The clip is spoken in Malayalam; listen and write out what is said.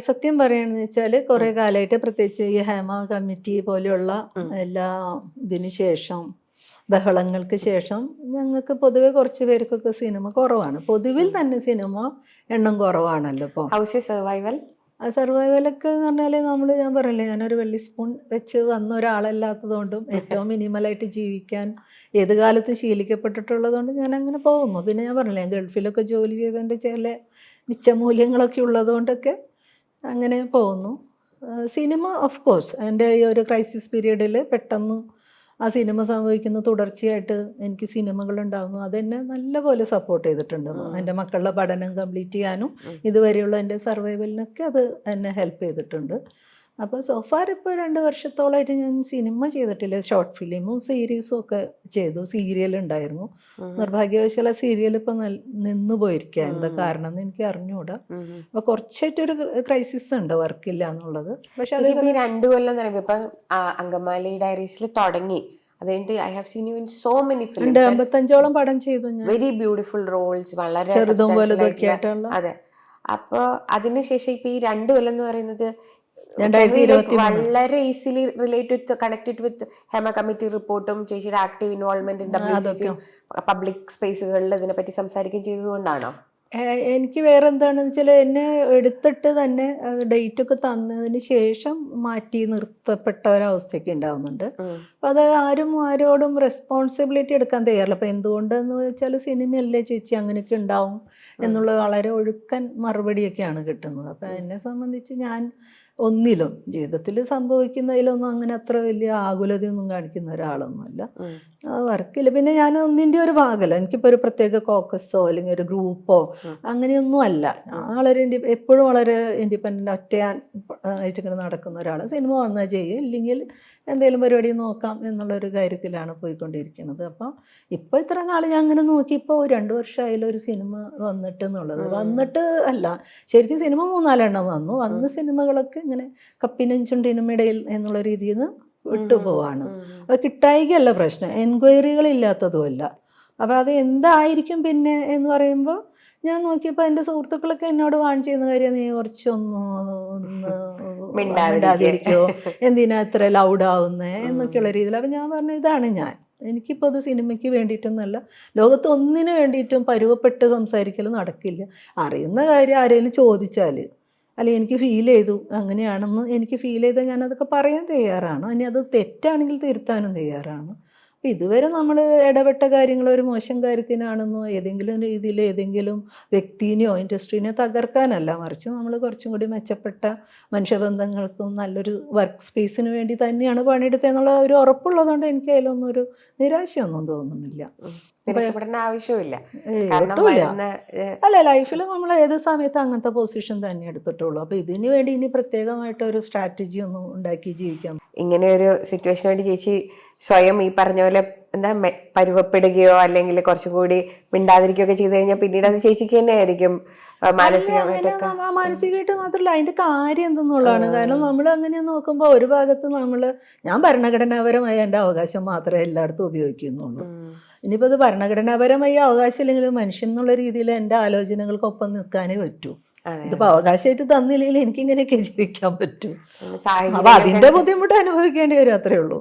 സത്യം പറയുകയാണെന്ന് വെച്ചാൽ കുറേ കാലമായിട്ട് പ്രത്യേകിച്ച് ഈ ഹേമ കമ്മിറ്റി പോലെയുള്ള എല്ലാ ഇതിനു ശേഷം ബഹളങ്ങൾക്ക് ശേഷം ഞങ്ങൾക്ക് പൊതുവെ കുറച്ച് പേർക്കൊക്കെ സിനിമ കുറവാണ്. പൊതുവിൽ തന്നെ സിനിമ എണ്ണം കുറവാണല്ലോ ഇപ്പോൾ ഹൗസ് സർവൈവൽ? സർവൈവലൊക്കെ എന്ന് പറഞ്ഞാൽ നമ്മൾ ഞാൻ പറയില്ലേ ഞാനൊരു വെള്ളി സ്പൂൺ വെച്ച് വന്ന ഒരാളല്ലാത്തതുകൊണ്ടും ഏറ്റവും മിനിമലായിട്ട് ജീവിക്കാൻ ഏത് കാലത്തും ശീലിക്കപ്പെട്ടിട്ടുള്ളതുകൊണ്ടും ഞാൻ അങ്ങനെ പോകുന്നു. പിന്നെ ഞാൻ പറഞ്ഞില്ലേ ഞാൻ ഗൾഫിലൊക്കെ ജോലി ചെയ്തതിന്റെ ചില മിച്ചമൂല്യങ്ങളൊക്കെ ഉള്ളതുകൊണ്ടൊക്കെ അങ്ങനെ പോകുന്നു. സിനിമ ഓഫ് കോഴ്സ് എന്റെ ഈ ഒരു ക്രൈസിസ് പീരീഡിൽ പെട്ടെന്ന് ആ സിനിമ സംഭവിക്കുന്ന തുടർച്ചയായിട്ട് എനിക്ക് സിനിമകൾ ഉണ്ടാകുന്നു അതെന്നെ നല്ലപോലെ സപ്പോർട്ട് ചെയ്തിട്ടുണ്ട്. എന്റെ മക്കളുടെ പഠനം കംപ്ലീറ്റ് ചെയ്യാനും ഇതുവരെയുള്ള എന്റെ സർവൈവലിനൊക്കെ അത് എന്നെ ഹെൽപ്പ് ചെയ്തിട്ടുണ്ട്. അപ്പോൾ സോഫാർ ഇപ്പോൾ രണ്ട് വർഷത്തോളമായിട്ട് ഞാൻ സിനിമ ചെയ്തിട്ടില്ല. ഷോർട്ട് ഫിലിമും സീരീസും ഒക്കെ ചെയ്തു. സീരിയൽ ഉണ്ടായിരുന്നു. നിർഭാഗ്യവശാല സീരിയൽ ഇപ്പം നിന്നു പോയിരിക്കുക എന്താ കാരണം എന്ന് എനിക്ക് അറിഞ്ഞുകൂടാ അപ്പോൾ കുറച്ചായിട്ടൊരു ക്രൈസിസ് ഉണ്ട് വർക്കില്ല എന്നുള്ളത്. പക്ഷെ അത് രണ്ട് കൊല്ലം എന്ന് പറയുമ്പോൾ ഇപ്പൊ അങ്കമാലി ഡയറീസിൽ തുടങ്ങി. അത് I have seen you in so many films അമ്പത്തഞ്ചോളം പടം ചെയ്തു ഞാൻ. വെരി ബ്യൂട്ടിഫുൾ റോൾസ് വളരെ ചെറുതും വലുതൊക്കെ അതെ. അപ്പോൾ അതിനുശേഷം ഇപ്പൊ ഈ രണ്ടു കൊല്ലം എന്ന് പറയുന്നത് വളരെ easily relate with connected with Hema committee റിപ്പോർട്ടും ചേച്ചിയുടെ ആക്റ്റീവ് ഇൻവോൾവ്മെന്റ് ഡബ്ല്യു പബ്ലിക് സ്പേസുകളിൽ ഇതിനെ പറ്റി സംസാരിക്കുകയും ചെയ്തതുകൊണ്ടാണോ? എനിക്ക് വേറെ എന്താണെന്ന് വെച്ചാൽ എന്നെ എടുത്തിട്ട് തന്നെ ഡേറ്റ് ഒക്കെ തന്നതിന് ശേഷം മാറ്റി നിർത്തപ്പെട്ട ഒരവസ്ഥയൊക്കെ ഉണ്ടാവുന്നുണ്ട്. അപ്പോൾ അത് ആരും ആരോടും റെസ്പോൺസിബിലിറ്റി എടുക്കാൻ തയ്യാറില്ല. അപ്പോൾ എന്തുകൊണ്ടെന്ന് വെച്ചാൽ സിനിമയല്ലേ ചേച്ചി അങ്ങനെയൊക്കെ ഉണ്ടാവും എന്നുള്ള വളരെ ഒഴുക്കൻ മറുപടിയൊക്കെയാണ് കിട്ടുന്നത്. അപ്പോൾ എന്നെ സംബന്ധിച്ച് ഞാൻ ഒന്നിലും ജീവിതത്തിൽ സംഭവിക്കുന്നതിലൊന്നും അങ്ങനെ അത്ര വലിയ ആകുലതയൊന്നും കാണിക്കുന്ന ഒരാളൊന്നുമല്ല. ഉം. വർക്കില്ല. പിന്നെ ഞാൻ ഒന്നിന്റെ ഒരു ഭാഗമല്ല എനിക്കിപ്പോൾ ഒരു പ്രത്യേക കോക്കസോ അല്ലെങ്കിൽ ഒരു ഗ്രൂപ്പോ. അങ്ങനെയൊന്നും അല്ല. ഞാൻ വളരെ ഇൻഡി എപ്പോഴും വളരെ ഇൻഡിപെൻഡന്റ് ഒറ്റയാൻ ആയിട്ട് ഇങ്ങനെ നടക്കുന്ന ഒരാൾ സിനിമ വന്നാൽ ചെയ്യും. ഇല്ലെങ്കിൽ എന്തെങ്കിലും പരിപാടി നോക്കാം എന്നുള്ളൊരു കാര്യത്തിലാണ് പോയിക്കൊണ്ടിരിക്കുന്നത് അപ്പം ഇപ്പോൾ ഇത്ര നാൾ ഞാൻ അങ്ങനെ നോക്കി. ഇപ്പോൾ രണ്ട് വർഷമായാലും ഒരു സിനിമ വന്നിട്ട് എന്നുള്ളത്. വന്നിട്ട് അല്ല. ശരിക്കും സിനിമ മൂന്നാലെണ്ണം വന്നു. വന്ന സിനിമകളൊക്കെ ഇങ്ങനെ കപ്പിനും ചുണ്ടിനും ഇടയിൽ എന്നുള്ള രീതിയിൽ നിന്ന് വിട്ടുപോവാണ്. അത് കിട്ടായികയല്ല പ്രശ്നം. എൻക്വയറികളില്ലാത്തതുമല്ല. അപ്പോൾ അത് എന്തായിരിക്കും പിന്നെ എന്ന് പറയുമ്പോൾ ഞാൻ നോക്കിയപ്പോൾ എന്റെ സുഹൃത്തുക്കളൊക്കെ എന്നോട് വാൺ ചെയ്യുന്ന കാര്യം നീ കുറച്ചൊന്ന് മിണ്ടാതിരിക്കോ? എന്തിനാ ഇത്ര ലൗഡ് ആവുന്നേ? എന്നൊക്കെയുള്ള രീതിയിൽ. അപ്പം ഞാൻ പറഞ്ഞു ഇതാണ് ഞാൻ. എനിക്കിപ്പോൾ അത് സിനിമയ്ക്ക് വേണ്ടിയിട്ടൊന്നല്ല ലോകത്ത് ഒന്നിനു വേണ്ടിയിട്ടും പരുവപ്പെട്ട് സംസാരിക്കൽ നടക്കില്ല. അറിയുന്ന കാര്യം ആരെങ്കിലും ചോദിച്ചാൽ അല്ലെങ്കിൽ എനിക്ക് ഫീൽ ചെയ്തു. അങ്ങനെയാണെന്ന് എനിക്ക് ഫീൽ ചെയ്താൽ ഞാനതൊക്കെ പറയാൻ തയ്യാറാണ്. ഇനി അത് തെറ്റാണെങ്കിൽ തിരുത്താനും തയ്യാറാണ്. അപ്പം ഇതുവരെ നമ്മൾ ഇടപെട്ട കാര്യങ്ങൾ ഒരു മോശം കാര്യത്തിനാണെന്നോ ഏതെങ്കിലും രീതിയിൽ ഏതെങ്കിലും വ്യക്തിനെയോ ഇൻഡസ്ട്രീനെയോ തകർക്കാനല്ല. മറിച്ച് നമ്മൾ കുറച്ചും കൂടി മെച്ചപ്പെട്ട മനുഷ്യബന്ധങ്ങൾക്കും നല്ലൊരു വർക്ക് സ്പേസിന് വേണ്ടി തന്നെയാണ് പണിയെടുത്തതെന്നുള്ള ഒരു ഉറപ്പുള്ളതുകൊണ്ട് എനിക്ക് അതിലൊന്നും ഒരു നിരാശയൊന്നും തോന്നുന്നില്ല. നിരാശപ്പെടേണ്ട ആവശ്യമില്ല അല്ല ലൈഫിൽ നമ്മൾ ഏത് സമയത്ത് അങ്ങനത്തെ പൊസിഷൻ തന്നെ എടുത്തിട്ടുള്ളൂ. അപ്പൊ ഇതിനു വേണ്ടി ഇനി പ്രത്യേകമായിട്ട് ഒരു സ്ട്രാറ്റജി ഒന്നും ഉണ്ടാക്കി ജീവിക്കാം ഇങ്ങനെ ഒരു സിറ്റുവേഷൻ വേണ്ടി ചേച്ചി സ്വയം ഈ പറഞ്ഞ പോലെ എന്താ പരുവപ്പെടുകയോ അല്ലെങ്കിൽ കുറച്ചുകൂടി മിണ്ടാതിരിക്കുകയോ ഒക്കെ ചെയ്തു കഴിഞ്ഞാൽ പിന്നീട് അത് ചേച്ചിക്ക് തന്നെ ആയിരിക്കും മാനസികമായിട്ടൊക്കെ. മാനസികമായിട്ട് മാത്രമല്ല അതിന്റെ കാര്യം എന്തെന്നുള്ളതാണ്. കാരണം നമ്മൾ അങ്ങനെ നോക്കുമ്പോൾ ഒരു ഭാഗത്ത് നമ്മൾ ഞാൻ ഭരണഘടനാപരമായ എന്റെ അവകാശം മാത്രമേ എല്ലായിടത്തും ഉപയോഗിക്കുന്നുള്ളൂ. ഇനിയിപ്പോൾ അത് ഭരണഘടനാപരമായ അവകാശം ഇല്ലെങ്കിലും മനുഷ്യൻ എന്നുള്ള രീതിയിൽ എന്റെ ആലോചനകൾക്കൊപ്പം നിൽക്കാനേ പറ്റൂ. ഇതിപ്പോ ഇതിപ്പോൾ അവകാശമായിട്ട് തന്നില്ലെങ്കിൽ എനിക്കിങ്ങനെയൊക്കെ ജീവിക്കാൻ പറ്റൂ. അപ്പൊ അതിന്റെ ബുദ്ധിമുട്ട് അനുഭവിക്കേണ്ടി വരും അത്രേ ഉള്ളൂ.